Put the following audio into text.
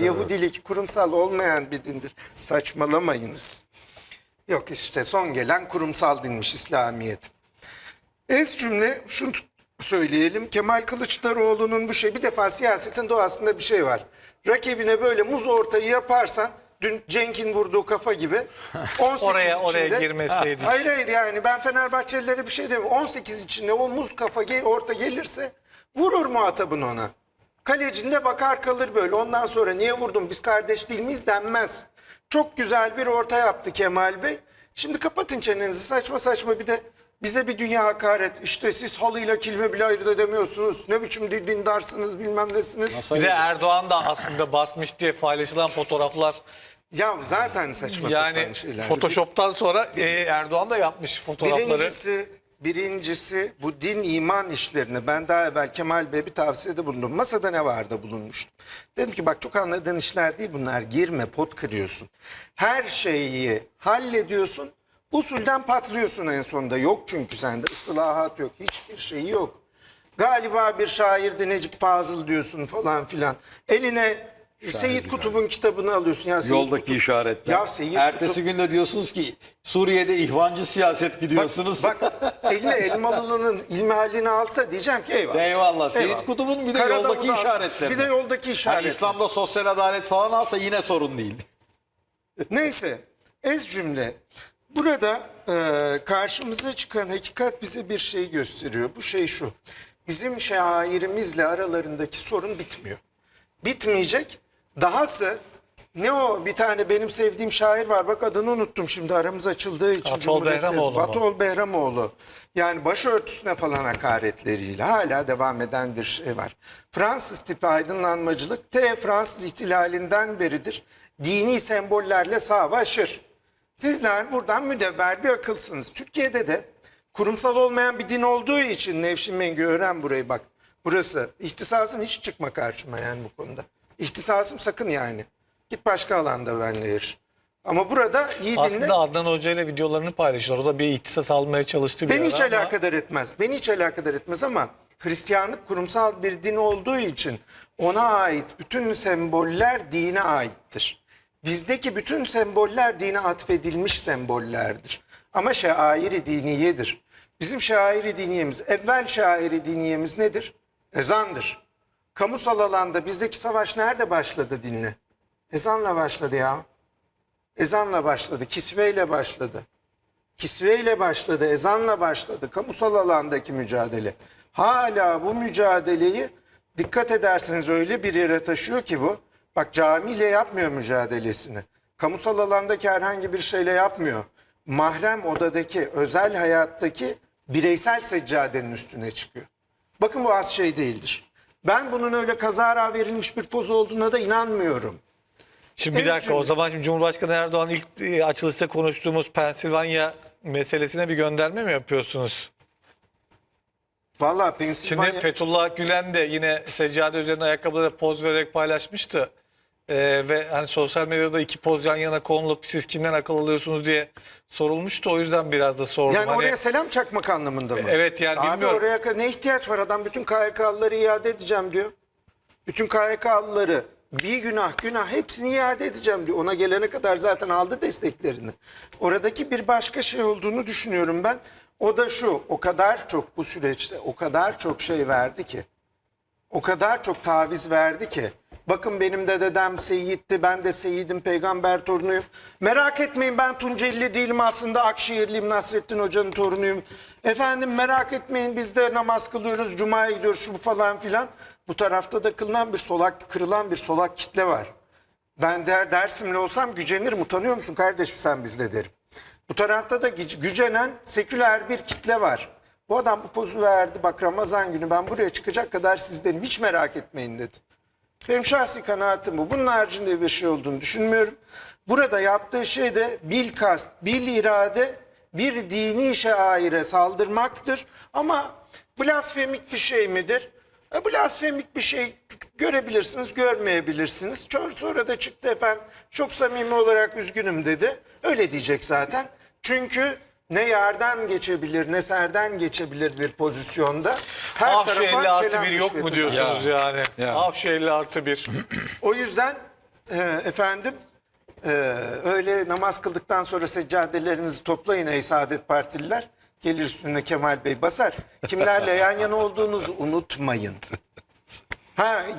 Yahudilik kurumsal olmayan bir dindir. Saçmalamayınız. Yok işte son gelen kurumsal dinmiş İslamiyet. Ez cümle şunu söyleyelim. Kemal Kılıçdaroğlu'nun bu şey bir defa siyasetin doğasında bir şey var. Rakibine böyle muz ortayı yaparsan dün Cenk'in vurduğu kafa gibi 18 Oraya- içinde, oraya girmeseydik. Hayır hayır yani ben Fenerbahçelilere bir şey demiyorum. 18 içinde o muz kafa orta gelirse vurur muhatabın ona. Kalecinde bakar kalır böyle. Ondan sonra niye vurdun biz kardeş değil miyiz denmez. Çok güzel bir orta yaptı Kemal Bey. Şimdi kapatın çenenizi saçma saçma bir de bize bir dünya hakaret. İşte siz halıyla kilime bile ayırt edemiyorsunuz. Ne biçim din- dindarsınız bilmem nesiniz. Bir de Erdoğan da aslında basmış diye paylaşılan fotoğraflar Ya zaten saçma yani sapan şeyler. Photoshop'tan sonra e, Erdoğan da yapmış fotoğrafları. Birincisi, birincisi bu din iman işlerini ben daha evvel Kemal Bey'e bir tavsiyede bulundum. Masada ne vardı bulunmuştum. Dedim ki bak çok anladığın işler değil bunlar. Girme pot kırıyorsun. Her şeyi hallediyorsun. Usulden patlıyorsun en sonunda. Yok çünkü sende ıslahat yok. Hiçbir şeyi yok. Galiba bir şairdi Necip Fazıl diyorsun falan filan. Eline Seyit Kutup'un kitabını alıyorsun. Ya Seyit Yoldaki Kutup- işaretler. Ya Seyit Ertesi Kutup- günde diyorsunuz ki Suriye'de ihvancı siyaset gidiyorsunuz. Bak eline Elmalı'nın ilmihalini alsa diyeceğim ki eyvallah. Eyvallah. Seyit Eyvallah. Kutup'un bir de Karadağ'ı yoldaki alsa, işaretleri. Bir de yoldaki Hani işaretler. İslam'da sosyal adalet falan alsa yine sorun değil. Neyse ez cümle. Burada e, karşımıza çıkan hakikat bize bir şey gösteriyor. Bu şey şu. Bizim şairimizle aralarındaki sorun bitmiyor. Bitmeyecek. Dahası ne o bir tane benim sevdiğim şair var. Bak adını unuttum şimdi aramız açıldığı için. Atol. Behramoğlu? Atol Behramoğlu. Yani başörtüsüne falan hakaretleriyle hala devam eden bir şey var. Fransız tipi aydınlanmacılık T Fransız ihtilalinden beridir. Dini sembollerle savaşır. Sizler buradan müdevver bir akılsınız. Türkiye'de de kurumsal olmayan bir din olduğu için Nevşin Mengü öğren burayı bak. Burası. İhtisasım hiç çıkma karşıma yani bu konuda. İhtisasım sakın yani. Git başka alanda benle yarış. Ama burada iyi dinle. Aslında Adnan Hoca ile videolarını paylaşıyorlar. O da bir ihtisas almaya çalıştı bir Beni hiç ara ama- alakadar etmez. Beni hiç alakadar etmez ama Hristiyanlık kurumsal bir din olduğu için ona ait bütün semboller dine aittir. Bizdeki bütün semboller dine atfedilmiş sembollerdir. Ama şairi diniyedir. Bizim şairi diniyemiz, evvel şairi diniyemiz nedir? Ezandır. Kamusal alanda bizdeki savaş nerede başladı dinle? Ezanla başladı ya. Ezanla başladı, kisveyle başladı. Kisveyle başladı, ezanla başladı. Kamusal alandaki mücadele. Hala bu mücadeleyi dikkat ederseniz öyle bir yere taşıyor ki bu. Bak camiyle yapmıyor mücadelesini. Kamusal alandaki herhangi bir şeyle yapmıyor. Mahrem odadaki, özel hayattaki bireysel seccadenin üstüne çıkıyor. Bakın bu az şey değildir. Ben bunun öyle kazara verilmiş bir poz olduğuna da inanmıyorum. Şimdi bir dakika o zaman şimdi Cumhurbaşkanı Erdoğan ilk e, açılışta konuştuğumuz Pensilvanya meselesine bir gönderme mi yapıyorsunuz? Vallahi Şimdi Pensilvanya... Fethullah Gülen de yine seccade üzerine ayakkabılara poz vererek paylaşmıştı. Ee, ve hani sosyal medyada iki poz yan yana konulup siz kimden akıl alıyorsunuz diye sorulmuştu. O yüzden biraz da sordum. Yani Hani- oraya selam çakmak anlamında mı? Evet, yani Abi bilmiyorum. oraya ne ihtiyaç var adam bütün KYK'lıları iade edeceğim diyor. Bütün KYK'lıları bir günah günah hepsini iade edeceğim diyor. Ona gelene kadar zaten aldı desteklerini. Oradaki bir başka şey olduğunu düşünüyorum ben. O da şu o kadar çok bu süreçte o kadar çok şey verdi ki. O kadar çok taviz verdi ki. Bakın benim de dedem Seyyid'ti, ben de Seyyid'im, peygamber torunuyum. Merak etmeyin ben Tuncelili değilim aslında Akşehirliyim, Nasrettin Hoca'nın torunuyum. Efendim merak etmeyin biz de namaz kılıyoruz, Cuma'ya gidiyoruz şu falan filan. Bu tarafta da kılınan bir solak, kırılan bir solak kitle var. Ben der, Dersimli olsam gücenirim, utanıyor musun kardeşim sen bizle derim. Bu tarafta da güc- gücenen seküler bir kitle var. Bu adam bu pozu verdi bak Ramazan günü ben buraya çıkacak kadar sizdenim hiç merak etmeyin dedi. Benim şahsi kanaatim bu. Bunun haricinde bir şey olduğunu düşünmüyorum. Burada yaptığı şey de bil kast, bil irade bir dini şaire saldırmaktır. Ama blasfemik bir şey midir? E, blasfemik bir şey görebilirsiniz, görmeyebilirsiniz. Çok sonra da çıktı efendim çok samimi olarak üzgünüm dedi. Öyle diyecek zaten. Çünkü ne yerden geçebilir ne serden geçebilir bir pozisyonda. Her ah şu 50 artı bir yok mu diyorsunuz ya. yani? Ya. Ah şu 50 artı bir. o yüzden e, efendim e, öyle namaz kıldıktan sonra seccadelerinizi toplayın ey Saadet Partililer. Gelir üstüne Kemal Bey basar. Kimlerle yan yana olduğunuzu unutmayın. Ha